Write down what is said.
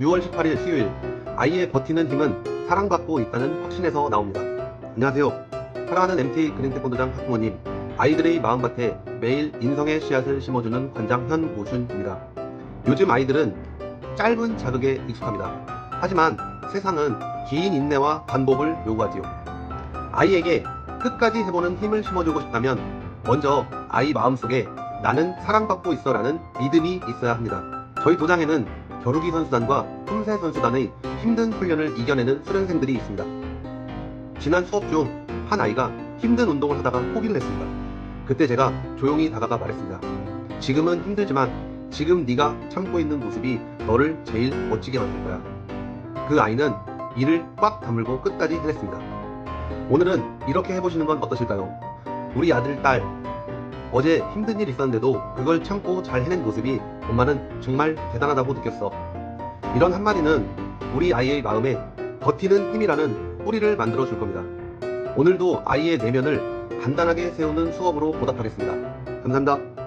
6월 18일 수요일 아이의 버티는 힘은 사랑받고 있다는 확신에서 나옵니다. 안녕하세요. 사랑하는 MT 그린태권도장 학부모님 아이들의 마음밭에 매일 인성의 씨앗을 심어주는 관장 현모준입니다. 요즘 아이들은 짧은 자극에 익숙합니다. 하지만 세상은 긴 인내와 반복을 요구하지요. 아이에게 끝까지 해보는 힘을 심어주고 싶다면 먼저 아이 마음속에 나는 사랑받고 있어라는 믿음이 있어야 합니다. 저희 도장에는 겨루기 선수단과 품새 선수단의 힘든 훈련을 이겨내는 수련생들이 있습니다. 지난 수업 중 한 아이가 힘든 운동을 하다가 포기를 했습니다. 그때 제가 조용히 다가가 말했습니다. 지금은 힘들지만 지금 네가 참고 있는 모습이 너를 제일 멋지게 만들 거야. 그 아이는 이를 꽉 다물고 끝까지 해냈습니다. 오늘은 이렇게 해보시는 건 어떠실까요? 우리 아들, 딸, 어제 힘든 일 있었는데도 그걸 참고 잘 해낸 모습이 엄마는 정말 대단하다고 느꼈어. 이런 한마디는 우리 아이의 마음에 버티는 힘이라는 뿌리를 만들어 줄 겁니다. 오늘도 아이의 내면을 단단하게 세우는 수업으로 보답하겠습니다. 감사합니다.